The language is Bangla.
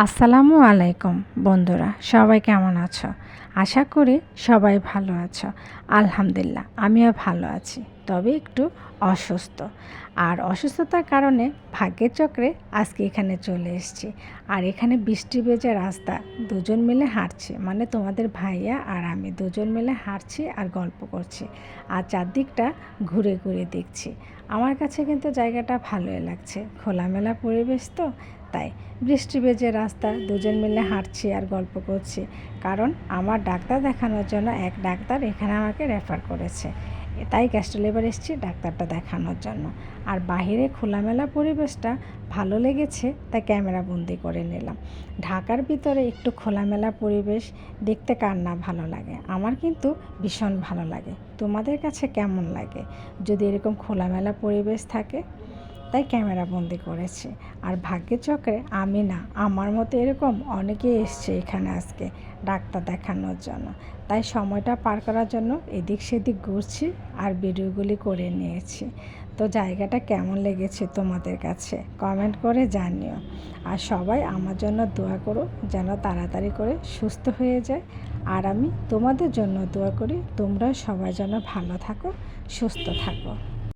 আসসালামু আলাইকুম বন্ধুরা, সবাই কেমন আছো? আশা করি সবাই ভালো আছো। আলহামদুলিল্লাহ, আমিও ভালো আছি। তবে একটু অসুস্থ। আর অসুস্থতার কারণে ভাগ্যের চক্রে আজকে এখানে চলে এসেছি। আর এখানে বৃষ্টি বেজে রাস্তা, দুজন মিলে হাঁটছি। মানে তোমাদের ভাইয়া আর আমি দুজন মিলে হাঁটছি আর গল্প করছি। আর চারদিকটা ঘুরে ঘুরে দেখছি। আমার কাছে কিন্তু জায়গাটা ভালোই লাগছে। খোলামেলা পরিবেশ তো, তাই বৃষ্টি বেজে রাস্তা, দুজন মিলে হাঁটছি আর গল্প করছি। কারণ আমার ডাক্তার দেখানোর জন্য এক ডাক্তার এখানে আমাকে রেফার করেছে। তাই ক্যাস্ট্রোল এবার এসছি ডাক্তারটা দেখানোর জন্য। আর বাহিরে খোলামেলা পরিবেশটা ভালো লেগেছে, তাই ক্যামেরা বন্দি করে নিলাম। ঢাকার ভিতরে একটু খোলামেলা পরিবেশ দেখতে কার না ভালো লাগে? আমার কিন্তু ভীষণ ভালো লাগে। তোমাদের কাছে কেমন লাগে? যদি এরকম খোলামেলা পরিবেশ থাকে? তাই ক্যামেরা বন্দি করেছি। আর ভাগ্যের চক্রে আমি না, আমার মতো এরকম অনেকেই এসছে এখানে আজকে ডাক্তার দেখানোর জন্য। তাই সময়টা পার করার জন্য এদিক সেদিক ঘুরছি আর ভিডিওগুলি করে নিয়েছি। তো জায়গাটা কেমন লেগেছে তোমাদের কাছে কমেন্ট করে জানিও। আর সবাই আমার জন্য দোয়া করো যেন তাড়াতাড়ি করে সুস্থ হয়ে যায়। আর আমি তোমাদের জন্য দোয়া করি তোমরা সবাই যেন ভালো থাকো, সুস্থ থাকো।